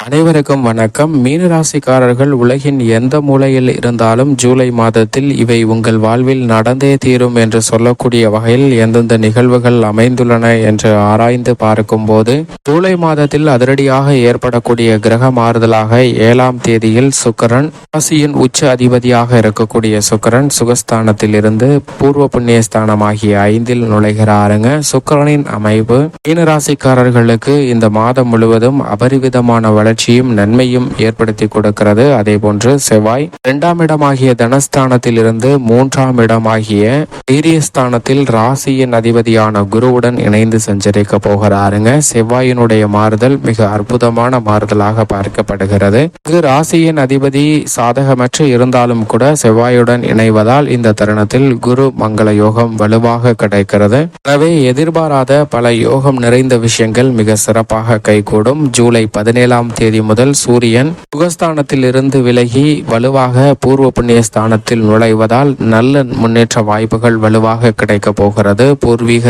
அனைவருக்கும் வணக்கம். மீனராசிக்காரர்கள் உலகின் எந்த மூலையில் இருந்தாலும் ஜூலை மாதத்தில் இவை உங்கள் வாழ்வில் நடந்தே தீரும் என்று சொல்லக்கூடிய வகையில் எந்தெந்த நிகழ்வுகள் அமைந்துள்ளன என்று ஆராய்ந்து பார்க்கும்போது ஜூலை மாதத்தில் அதிரடியாக ஏற்படக்கூடிய கிரக மாறுதலாக ஏழாம் தேதியில் சுக்கரன் ராசியின் உச்ச அதிபதியாக இருக்கக்கூடிய சுக்கரன் சுகஸ்தானத்தில் இருந்து பூர்வ புண்ணிய ஸ்தானமாகிய ஐந்தில் நுழைகிறாருங்க. சுக்கரனின் அமைப்பு மீனராசிக்காரர்களுக்கு இந்த மாதம் முழுவதும் அபரிவிதமான வளர்ச்சியும் நன்மையும் ஏற்படுத்தி கொடுக்கிறது. அதே போன்று செவ்வாய் இரண்டாம் இடமாகிய தனஸ்தானத்தில் இருந்து மூன்றாம் இடமாகிய வீரியஸ்தானத்தில் ராசியின் அதிபதியான குருவுடன் இணைந்து சஞ்சரிக்க போகிறாருங்க. செவ்வாயினுடைய மாறுதல் மிக அற்புதமான மாறுதலாக பார்க்கப்படுகிறது. இங்கு ராசியின் அதிபதி சாதகமற்று இருந்தாலும் கூட செவ்வாயுடன் இணைவதால் இந்த தருணத்தில் குரு மங்கள யோகம் வலுவாக கிடைக்கிறது. எனவே எதிர்பாராத பல யோகம் நிறைந்த விஷயங்கள் மிக சிறப்பாக கைகூடும். ஜூலை பதினேழாம் தேதி முதல் சூரியன் சுகஸ்தானத்தில் இருந்து விலகி வலுவாக பூர்வ புண்ணிய ஸ்தானத்தில் நுழைவதால் நல்ல முன்னேற்ற வாய்ப்புகள் வலுவாக கிடைக்க போகிறது. பூர்வீக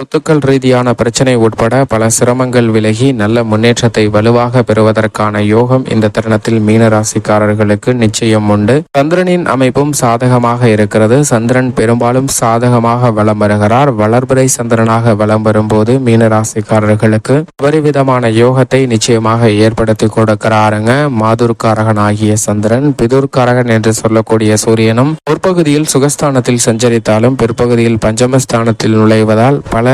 சொத்துக்கள் ரீதியான பிரச்சனை உட்பட பல சிரமங்கள் விலகி நல்ல முன்னேற்றத்தை வலுவாக பெறுவதற்கான யோகம் இந்த தருணத்தில் மீனராசிக்காரர்களுக்கு நிச்சயம் உண்டு. சந்திரனின் அமைப்பும் சாதகமாக இருக்கிறது. சந்திரன் பெரும்பாலும் சாதகமாக வளம் வருகிறார். வளர்பிறை சந்திரனாக வளம் வரும்போது மீனராசிக்காரர்களுக்கு விதமான யோகத்தை நிச்சயமாக ஏற்படுத்தி கொடுக்கிறாருங்க மாதுர்காரகன் ஆகிய சந்திரன் பிதுர்காரகன் என்று சொல்லக்கூடிய சூரியனும் முற்பகுதியில் சுகஸ்தானத்தில் சஞ்சரித்தாலும் பிற்பகுதியில் பஞ்சமஸ்தானத்தில் நுழைவதால் பல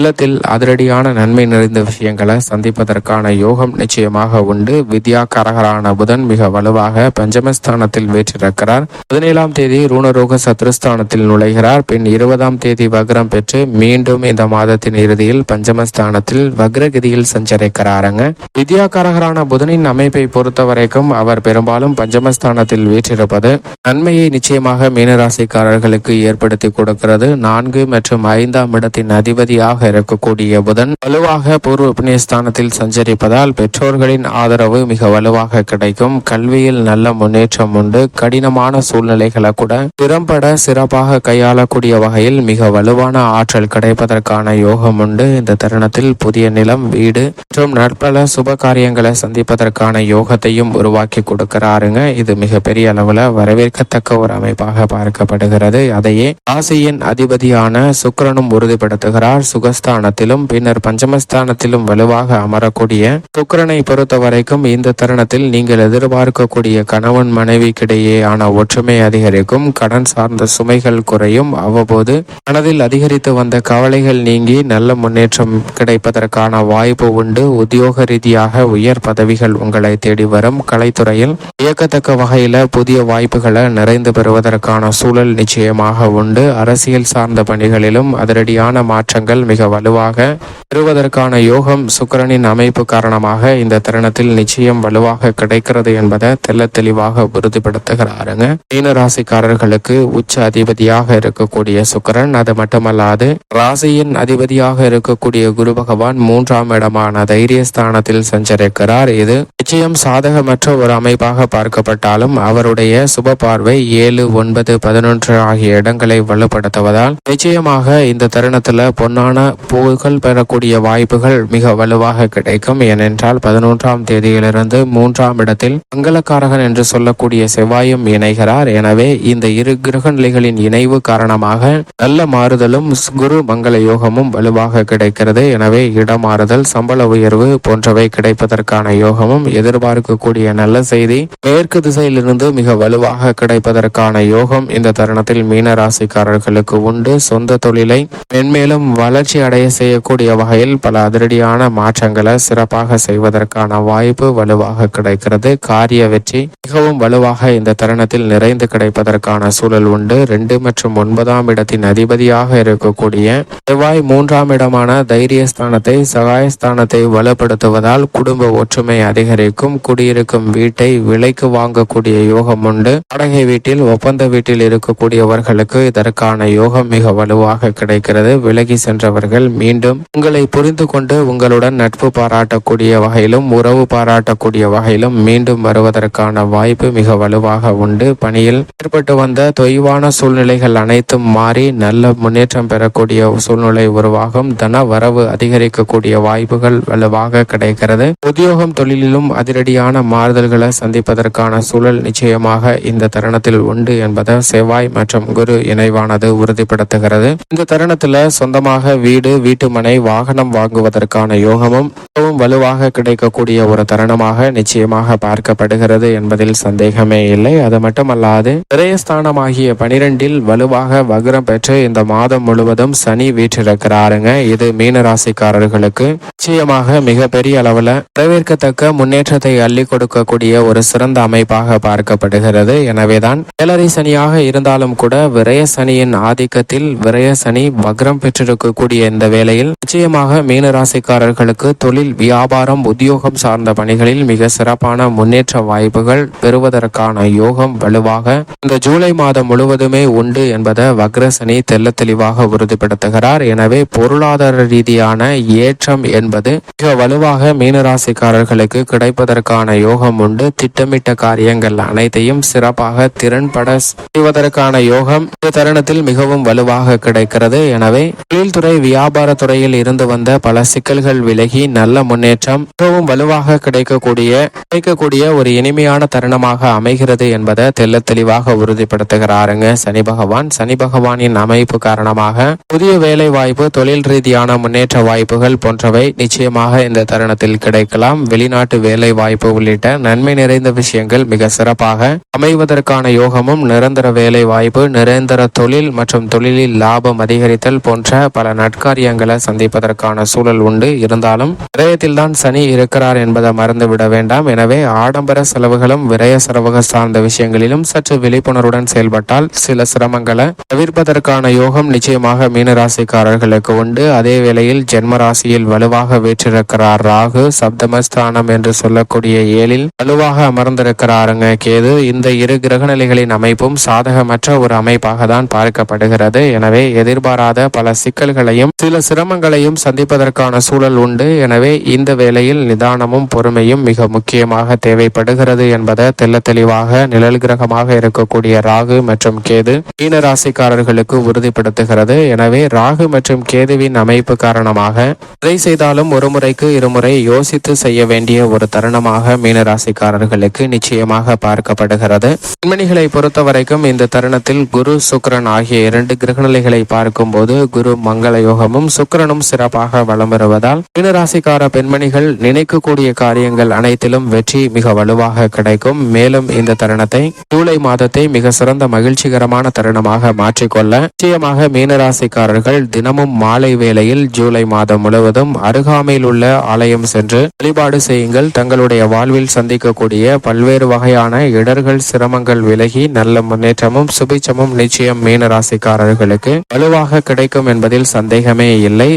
இல்லத்தில் அதிரடியான நன்மை நிறைந்த விஷயங்களை சந்திப்பதற்கான யோகம் நிச்சயமாக உண்டு. வித்யா கரகரான புதன் மிக வலுவாக பஞ்சமஸ்தானத்தில் வீற்றிருக்கிறார். பதினேழாம் தேதி ரூணரோக சத்ருஸ்தானத்தில் நுழைகிறார். பின் இருபதாம் தேதி வக்ரம் பெற்று மீண்டும் இந்த மாதத்தின் இறுதியில் பஞ்சமஸ்தானத்தில் வக்ரகதியில் சஞ்சரிக்கிறாருங்க. வித்யாகாரகரான புதனின் அமைப்பை பொறுத்த வரைக்கும் அவர் பெரும்பாலும் பஞ்சமஸ்தானத்தில் வீற்றிருப்பது நன்மையை நிச்சயமாக மீனராசிக்காரர்களுக்கு ஏற்படுத்தி கொடுக்கிறது. நான்கு மற்றும் ஐந்தாம் இடத்தின் அதிபதியாக இருக்கக்கூடிய புதன் வலுவாக பூர்வ புண்ணியஸ்தானத்தில் சஞ்சரிப்பதால் பெற்றோர்களின் ஆதரவு மிக வலுவாக கிடைக்கும். கல்வியில் நல்ல முன்னேற்றம் உண்டு. கடினமான சூழ்நிலைகளை கூட திறம்பட சிறப்பாக கையாளக்கூடிய வகையில் மிக வலுவான ஆற்றல் கிடைப்பதற்கான யோகம் உண்டு. இந்த தருணத்தில் புதிய நிலம் வீடு மற்றும் நற்பல சுப காரியங்களை சந்திப்பதற்கான யோகத்தையும் உருவாக்கி கொடுக்கிறாருங்க. இது மிகப்பெரிய அளவுல வரவேற்கத்தக்க ஒரு அமைப்பாக பார்க்கப்படுகிறது. அதையே ராசியின் அதிபதியான சுக்கிரனும் உறுதிப்படுத்துகிறார். சுகஸ்தானத்திலும் பின்னர் பஞ்சமஸ்தானத்திலும் வலுவாக அமரக்கூடிய சுக்கரனை பொறுத்த வரைக்கும் இந்த தருணத்தில் நீங்கள் எதிர்பார்க்கக்கூடிய கணவன் மனைவிக்கிடையேயான ஒற்றுமை அதிகரிக்கும். கடன் சார்ந்த சுமைகள் குறையும். அவ்வப்போது மனதில் அதிகரித்து வந்த கவலைகள் நீங்கி நல்ல முன்னேற்றம் கிடைப்பதற்கான வாய்ப்பு உண்டு. உத்தியோக ரீதியாக உயர் பதவிகள் உங்களை தேடி வரும். கலைத்துறையில் இயக்கத்தக்க வகையில புதிய வாய்ப்புகளை நிறைந்து பெறுவதற்கான சூழல் நிச்சயமாக உண்டு. அரசியல் சார்ந்த பணிகளிலும் அதிரடியான மாற்றங்கள் மிக வலுவாக பெறுவதற்கான யோகம் சுக்கரனின் அமைப்பு காரணமாக இந்த தருணத்தில் நிச்சயம் வலுவாக கிடைக்கிறது என்பதை தெல்ல தெளிவாக உறுதிப்படுத்துகிறாருங்க. மீன ராசிக்காரர்களுக்கு உச்ச அதிபதியாக இருக்கக்கூடிய சுக்கரன் அது மட்டுமல்லாது ராசியின் அதிபதியாக இருக்கக்கூடிய குரு பகவான் மூன்றாம் இடமான தைரியஸ்தானத்தில் சஞ்சரிக்கிறார். இது நிச்சயம் சாதகமற்ற ஒரு அமைப்பாக பார்க்கப்பட்டாலும் அவருடைய சுப பார்வை ஏழு ஒன்பது பதினொன்று ஆகிய இடங்களை வலுப்படுத்துவதால் நிச்சயமாக இந்த தருணத்துல பொன்னான புகழ் பெறக்கூடிய வாய்ப்புகள் மிக வலுவாக கிடைக்கும். ஏனென்றால் பதினொன்றாம் தேதியிலிருந்து மூன்றாம் இடத்தில் மங்களக்காரகன் என்று சொல்லக்கூடிய செவ்வாயும் இணைகிறார். எனவே இந்த இரு கிரக நிலைகளின் இணைவு காரணமாக நல்ல மாறுதலும் குரு மங்கள யோகமும் வலுவாக கிடைக்கிறது. எனவே இடமாறுதல் சம்பள உயர்வு போன்றவை கிடைப்பதற்கான யோகமும் எதிர்பார்க்கக்கூடிய நல்ல செய்தி மேற்கு திசையிலிருந்து மிக வலுவாக கிடைப்பதற்கான யோகம் இந்த தருணத்தில் மீன ராசிக்காரர்களுக்கு உண்டு. சொந்த தொழிலை மென்மேலும் வளர்ச்சி அடைய செய்யக்கூடிய வகையில் பல அதிரடியான மாற்றங்களை சிறப்பாக செய்வதற்கான வாய்ப்பு வலுவாக கிடைக்கிறது. காரிய வெற்றி மிகவும் வலுவாக இந்த தருணத்தில் நிறைந்து கிடைப்பதற்கான சூழல் உண்டு. ரெண்டு மற்றும் ஒன்பதாம் இடத்தின் அதிபதியாக இருக்கக்கூடிய செவ்வாய் மூன்றாம் இடமான தைரியஸ்தானத்தை சகாயஸ்தானத்தை வலுப்படுத்துவதால் குடும்ப ஒற்றுமை அதிகரிக்கும். குடியிருக்கும் வீட்டை விலைக்கு வாங்கக்கூடிய யோகம் உண்டு. வாடகை வீட்டில் ஒப்பந்த வீட்டில் இருக்கக்கூடியவர்களுக்கு இதற்கான யோகம் மிக வலுவாக கிடைக்கிறது. விலகி சென்றவர்கள் ராசிக்காரர்கள் மீண்டும் உங்களை புரிந்து கொண்டு உங்களுடன் நட்பு பாராட்டக்கூடிய வகையிலும் உறவு பாராட்டக்கூடிய வகையிலும் மீண்டும் வருவதற்கான வாய்ப்பு மிக வலுவாக உண்டு. பணியில் ஏற்பட்டு வந்த தொய்வான சூழ்நிலைகள் அனைத்தும் மாறி நல்ல முன்னேற்றம் பெறக்கூடிய சூழ்நிலை உருவாகும். தன வரவு அதிகரிக்கக்கூடிய வாய்ப்புகள் வலுவாக கிடைக்கிறது. உத்தியோகம் தொழிலிலும் அதிரடியான மாறுதல்களை சந்திப்பதற்கான சூழல் நிச்சயமாக இந்த தருணத்தில் உண்டு என்பதை செவ்வாய் மற்றும் குரு இணைவானது உறுதிப்படுத்துகிறது. இந்த தருணத்துல சொந்தமாக வீடு வீட்டுமனை வாகனம் வாங்குவதற்கான யோகமும் மிகவும் வலுவாக கிடைக்கக்கூடிய ஒரு தருணமாக நிச்சயமாக பார்க்கப்படுகிறது என்பதில் சந்தேகமே இல்லை. அது மட்டுமல்லாது விரயஸ்தானமாகிய பனிரெண்டில் வலுவாக வக்ரம் பெற்று இந்த மாதம் முழுவதும் சனி வீற்றிருக்கிறாருங்க. இது மீன ராசிக்காரர்களுக்கு நிச்சயமாக மிகப்பெரிய அளவுல வரவேற்கத்தக்க முன்னேற்றத்தை அள்ளி கொடுக்கக்கூடிய ஒரு சிறந்த அமைப்பாக பார்க்கப்படுகிறது. எனவேதான் ஏழரை சனியாக இருந்தாலும் கூட விரய சனியின் ஆதிக்கத்தில் விரய சனி வக்ரம் பெற்றிருக்கக்கூடிய இந்த வேளையில் நிச்சயமாக மீன ராசிக்காரர்களுக்கு தொழில் வியாபாரம் உத்தியோகம் சார்ந்த பணிகளில் மிக சிறப்பான முன்னேற்ற வாய்ப்புகள் பெறுவதற்கான யோகம் வலுவாக இந்த ஜூலை மாதம் முழுவதுமே உண்டு என்பதை வக்ரசனி தெல்ல தெளிவாக உறுதிப்படுத்துகிறார். எனவே பொருளாதார ரீதியான ஏற்றம் என்பது மிக வலுவாக மீனராசிக்காரர்களுக்கு கிடைப்பதற்கான யோகம் உண்டு. திட்டமிட்ட காரியங்கள் அனைத்தையும் சிறப்பாக திறன்பட செய்வதற்கான யோகம் இந்த தருணத்தில் மிகவும் வலுவாக கிடைக்கிறது. எனவே தொழில்துறை வியாபார துறையில் இருந்து வந்த பல சிக்கல்கள் விலகி நல்ல முன்னேற்றம் மிகவும் வலுவாக கிடைக்கக்கூடிய கிடைக்கக்கூடிய ஒரு இனிமையான தருணமாக அமைகிறது என்பதை தெல்ல தெளிவாக உறுதிப்படுத்துகிறாருங்க. சனி பகவான். சனி பகவானின் அமைப்பு காரணமாக புதிய வேலை வாய்ப்பு தொழில் ரீதியான முன்னேற்ற வாய்ப்புகள் போன்றவை நிச்சயமாக இந்த தருணத்தில் கிடைக்கலாம். வெளிநாட்டு வேலை வாய்ப்பு உள்ளிட்ட நன்மை நிறைந்த விஷயங்கள் மிக சிறப்பாக அமைவதற்கான யோகமும் நிரந்தர வேலை வாய்ப்பு நிரந்தர தொழில் மற்றும் தொழிலில் லாபம் அதிகரித்தல் போன்ற பல நட்காரியங்களை சந்திப்பதற்கான சூழல் உண்டு. இருந்தாலும் விரயத்தில் தான் சனி இருக்கிறார் என்பதை மறந்துவிட வேண்டாம். எனவே ஆடம்பர செலவுகளும் விரய செலவுகள் சார்ந்த விஷயங்களிலும் சற்று விழிப்புணர்வுடன் செயல்பட்டால் சில சிரமங்களை தவிர்ப்பதற்கான யோகம் நிச்சயமாக மீனராசிக்காரர்களுக்கு உண்டு. அதே வேளையில் ஜென்ம ராசியில் வலுவாக வீற்றிருக்கிறார் ராகு சப்தமஸ்தானம் என்று சொல்லக்கூடிய ஏழில் வலுவாக அமர்ந்திருக்கிறாருங்க கேது. இந்த இரு கிரகநிலைகளின் அமைப்பும் சாதகமற்ற ஒரு அமைப்பாக தான் பார்க்கப்படுகிறது. எனவே எதிர்பாராத பல சிக்கல்களையும் சில சிரமங்களையும் சந்திப்பதற்கான சூழல் உண்டு. எனவே இந்த வேளையில் நிதானமும் பொறுமையும் மிக முக்கியமாக தேவைப்படுகிறது என்பதை தெல்ல தெளிவாக நிழல் கிரகமாக இருக்கக்கூடிய ராகு மற்றும் கேது மீன ராசிக்காரர்களுக்கு உறுதிப்படுத்துகிறது. எனவே ராகு மற்றும் கேதுவின் அமைப்பு காரணமாக எதை செய்தாலும் ஒரு முறைக்கு இருமுறை யோசித்து செய்ய வேண்டிய ஒரு தருணமாக மீன ராசிக்காரர்களுக்கு நிச்சயமாக பார்க்கப்படுகிறது. பெண்மணிகளை பொறுத்த வரைக்கும் இந்த தருணத்தில் குரு சுக்ரன் ஆகிய இரண்டு கிரகநிலைகளை பார்க்கும்போது குரு மங்கள யோகமும் சுக்கிரனும் சிறப்பாக வலம் வருவதால் மீனராசிக்கார பெண்மணிகள் நினைக்கக்கூடிய காரியங்கள் அனைத்திலும் வெற்றி மிக வலுவாக கிடைக்கும். மேலும் இந்த தருணத்தை ஜூலை மாதத்தை மிக சிறந்த மகிழ்ச்சிகரமான தருணமாக மாற்றிக்கொள்ள நிச்சயமாக மீனராசிக்காரர்கள் தினமும் மாலை வேளையில் ஜூலை மாதம் முழுவதும் அருகாமையில் உள்ள ஆலயம் சென்று வழிபாடு செய்யுங்கள். தங்களுடைய வாழ்வில் சந்திக்கக்கூடிய பல்வேறு வகையான இடர்கள் சிரமங்கள் விலகி நல்ல முன்னேற்றமும் சுபிச்சமும் நிச்சயம் மீனராசிக்காரர்களுக்கு வலுவாக கிடைக்கும் என்பதில் சந்தேகமே இல்லை.